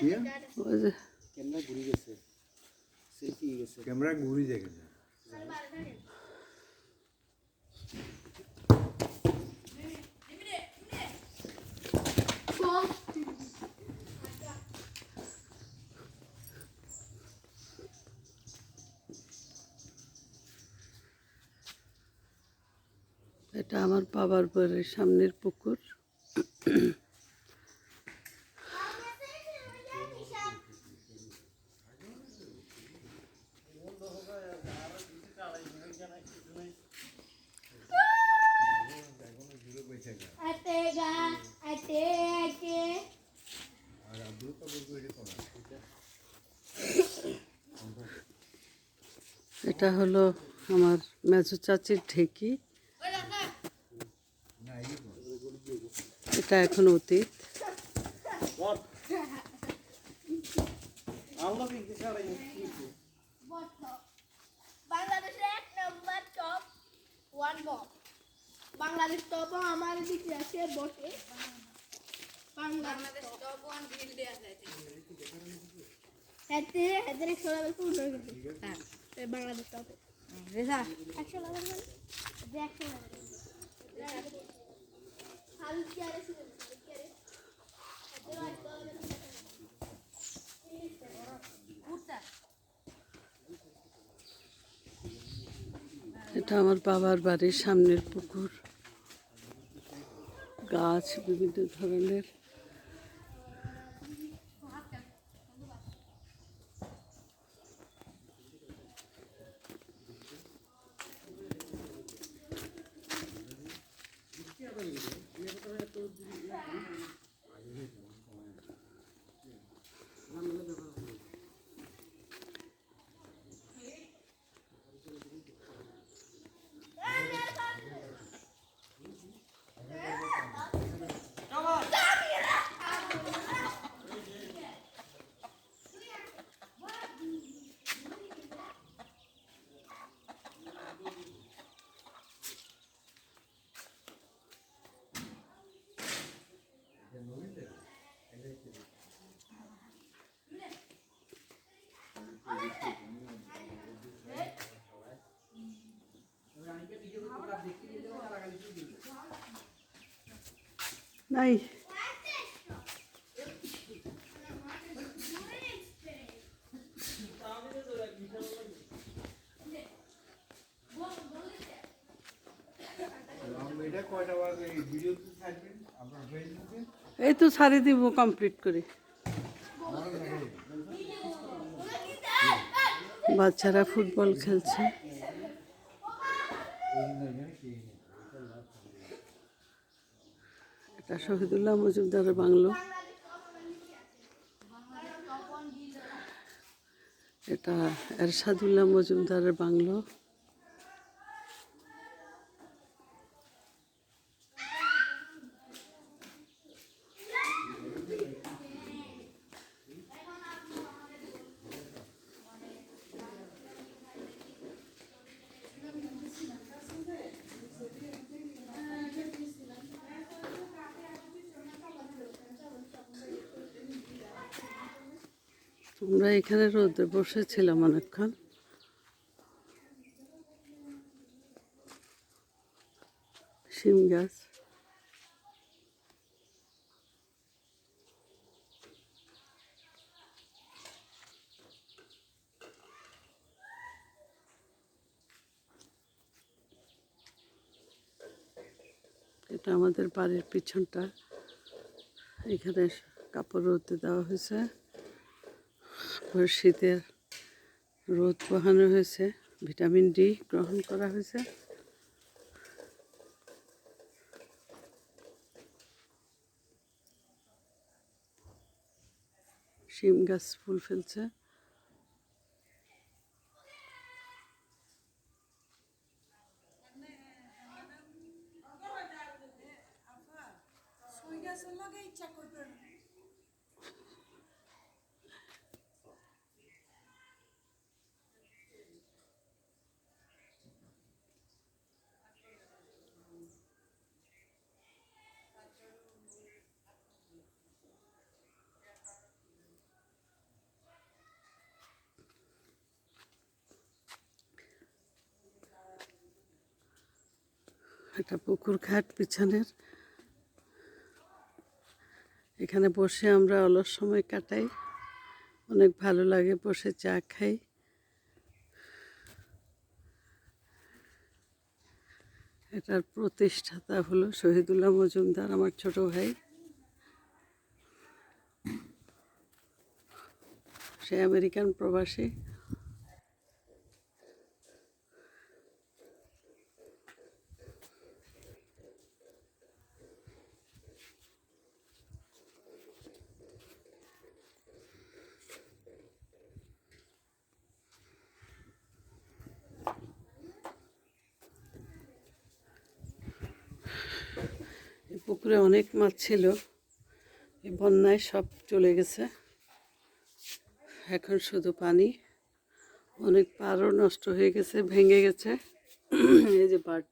Camera ঘুরে গেছে। Selfie গেছে। ক্যামেরা ঘুরি যায় এটা আমার বাবার বাড়ির সামনের পুকুর। এটা হলো আমার মেজো চাচির ঢেকি। এটা এখন অতীত। বাংলাদেশ টপ আমার দিকে আছে, বটে। বাংলাদেশ টপ ওয়ান ভিল দেয়া যায় হাতে হাতে একশো লেভেল ফুল হয়ে একশো মানে একশো এটা আমার বাবার বাড়ির সামনের পুকুর। গাছ বিভিন্ন ধরনের। কয়টা এই তো ছাড়ি দিব কমপ্লিট করে। বাচ্চারা ফুটবল খেলছে। এটা শহীদুল্লাহ মজুমদারের বাংলো। এটা এরশাদুল্লাহ মজুমদারের বাংলো। তোমরা এখানে রোদে বসেছিলাম অনেকক্ষণ। শিম গাছ। এটা আমাদের বাড়ির পিছনটা। এখানে কাপড় রোদে দেওয়া হয়েছে। শীতের রোদ পোহানো হয়েছে ভিটামিন ডি গ্রহণ করা হয়েছে। শিম গাছ ফুল ফেলছে। ইচ্ছা একটা পুকুর ঘাট পিছনের। এখানে বসে আমরা অলস সময় কাটাই। অনেক ভালো লাগে বসে চা খাই। এটার প্রতিষ্ঠাতা হলো শহীদুল্লাহ মজুমদার, আমার ছোট ভাই। সে আমেরিকান প্রবাসী এই পুকুরে অনেক মাছ ছিল। এই বন্যায় সব চলে গেছে। এখন শুধু পানি। অনেক পারও নষ্ট হয়ে গেছে, ভেঙে গেছে। এই যে বাড়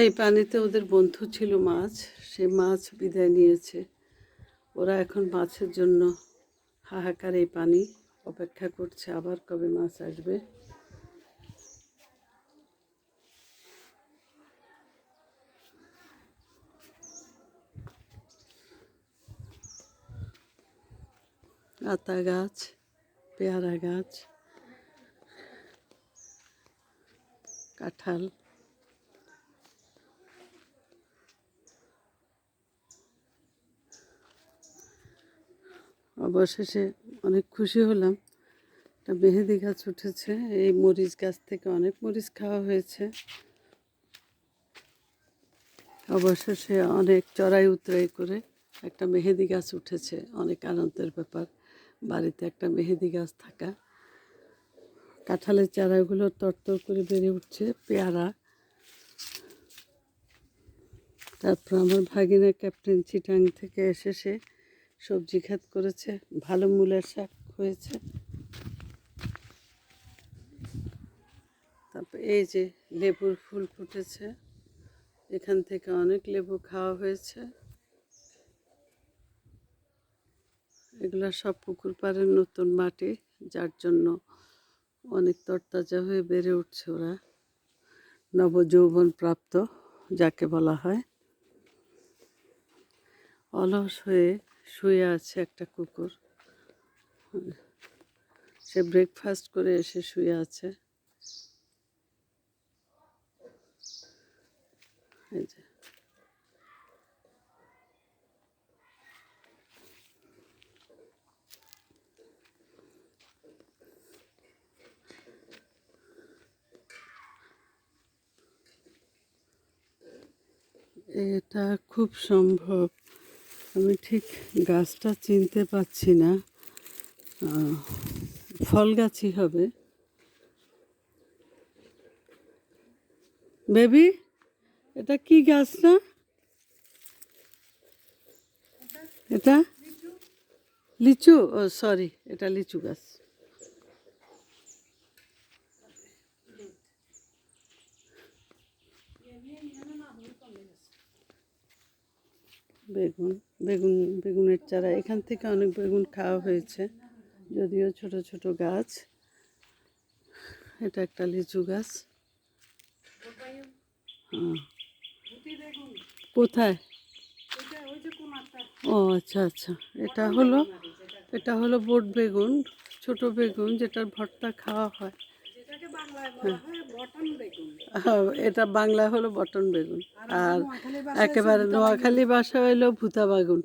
এই পানিতে ওদের বন্ধু ছিল মাছ, সে মাছ বিদায় নিয়েছে। ওরা এখন মাছের জন্য হাহাকার এই পানি অপেক্ষা করছে, আবার কবে মাছ আসবে। আতা গাছ, পেয়ারা গাছ, কাঁঠাল। অবশেষে অনেক খুশি হলাম। একটা মেহেদি গাছ উঠেছে, এই মরিচ গাছ থেকে অনেক মরিচ খাওয়া হয়েছে। অবশেষে অনেক চড়াই উতরাই করে একটা মেহেদি গাছ উঠেছে, অনেক আনন্দের ব্যাপার। বাড়িতে একটা মেহেদি গাছ থাকা। কাঁঠালের চারাগুলো তরতর করে বেড়ে উঠছে, পেয়ারা। তারপর আমার ভাগিনা ক্যাপ্টেন চিটাং থেকে এসে সে সবজি ক্ষেত করেছে, ভালো মূলের শাক হয়েছে। তারপর এই যে লেবুর ফুল ফুটেছে, এখান থেকে অনেক লেবু খাওয়া হয়েছে। এগুলো সব পুকুর পাড়ের নতুন মাটি, যার জন্য অনেক তরতাজা হয়ে বেড়ে উঠছে ওরা। নবযৌবন প্রাপ্ত যাকে বলা হয়। অলস হয়ে শুয়ে আছে একটা কুকুর। সে ব্রেকফাস্ট করে এসে শুয়ে আছে। এটা খুব সম্ভব। আমি ঠিক গাছটা চিনতে পাচ্ছি না। ফল গাছই হবে। বেবি, এটা কি গাছ না? এটা? লিচু? ও সরি এটা লিচু গাছ। বেগুন বেগুন, বেগুনের চারা। এখান থেকে অনেক বেগুন খাওয়া হয়েছে, যদিও ছোট ছোট গাছ। এটা একটা লিচু গাছ। কোথায়? ও আচ্ছা আচ্ছা। এটা হলো এটা হলো বট বেগুন, ছোট বেগুন যেটার ভর্তা খাওয়া হয়। এটা বাংলা হলো বটন বেগুন। আর একেবারে নোয়াখালী ভাষা হইল ভূতা বেগুন।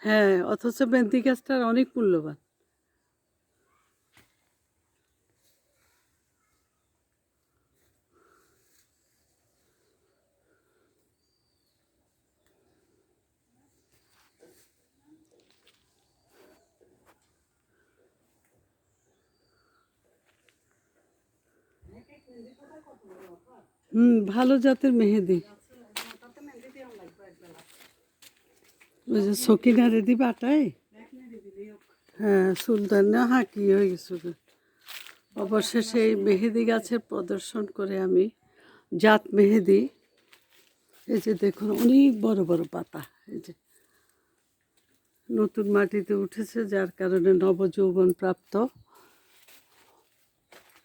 হ্যাঁ অথচ মেহেন্দি গাছটার অনেক মূল্যবান। হুম, ভালো জাতের মেহেদি। ওই যে সকিনারে দি বাটায় হ্যাঁ সুলতান হাঁকি হয়ে গেছিল অবশেষে এই মেহেদি গাছের প্রদর্শন করে আমি জাত মেহেদি। এই যে দেখুন, অনেক বড় বড় পাতা, এই যে। নতুন মাটিতে উঠেছে, যার কারণে নবযৌবন প্রাপ্ত।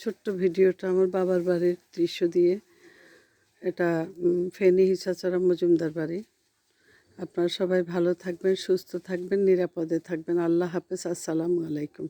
ছোট্ট ভিডিওটা আমার বাবার বাড়ির দৃশ্য দিয়ে। এটা ফেনি হিসাচারা মজুমদার বাড়ি। আপনারা সবাই ভালো থাকবেন, সুস্থ থাকবেন, নিরাপদে থাকবেন। আল্লাহ হাফেজ, আসসালামু আলাইকুম।